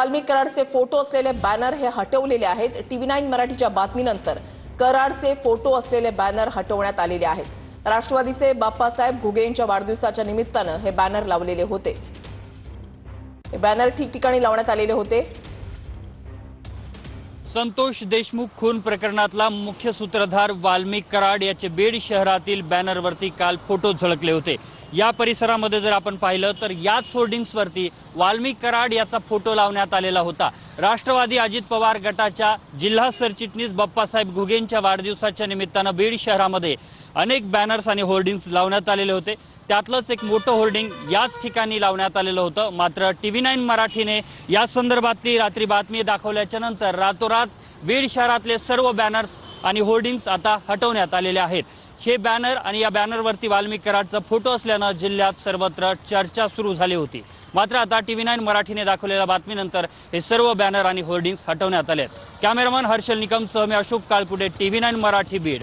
वाल्मिक कराडचे फोटो असलेले बॅनर हे हटवलेले आहेत. टीव्ही नाईन मराठीच्या बातमीनंतर कराडचे फोटो असलेले बॅनर हटवण्यात आलेले आहेत. राष्ट्रवादीचे बाप्पासाहेब घुगे यांच्या वाढदिवसाच्या निमित्तानं हे बॅनर लावलेले होते. हे बॅनर ठिकठिकाणी लावण्यात आलेले होते. संतोष देशमुख खून प्रकरणातला मुख्य सूत्रधार वाल्मिक कराड याचे बीड शहरातील बॅनरवरती काल फोटो झळकले होते. या परिसरामध्ये जर आपण पाहिलं तर याच होर्डिंग्सवरती वाल्मिक कराड याचा फोटो लावण्यात आलेला होता. राष्ट्रवादी अजित पवार गटाच्या जिल्हा सरचिटणीस बाप्पासाहेब घुगेंच्या वाढदिवसाच्या निमित्तानं बीड शहरामध्ये अनेक बॅनर्स आणि होर्डिंग्स लावण्यात आलेले होते. त्यातलंच एक मोठं होर्डिंग याच ठिकाणी लावण्यात आलेलं होतं. मात्र टी व्ही नाईन मराठीने या संदर्भातली रात्री बातमी दाखवल्याच्या नंतर रातोरात बीड शहरातले सर्व बॅनर्स आणि होर्डिंग्स आता हटवण्यात आलेले आहेत. हे बॅनर आणि या बॅनरवरती वाल्मिक कराडचा फोटो असल्यानं जिल्ह्यात सर्वत्र चर्चा सुरू झाली होती. मात्र आता टी व्ही नाईन मराठीने दाखवलेल्या बातमीनंतर हे सर्व बॅनर आणि होर्डिंग्स हटवण्यात आले आहेत कॅमेरामन हर्षल निकमसह मी Ashok Kalkude T V nine Marathi Beed.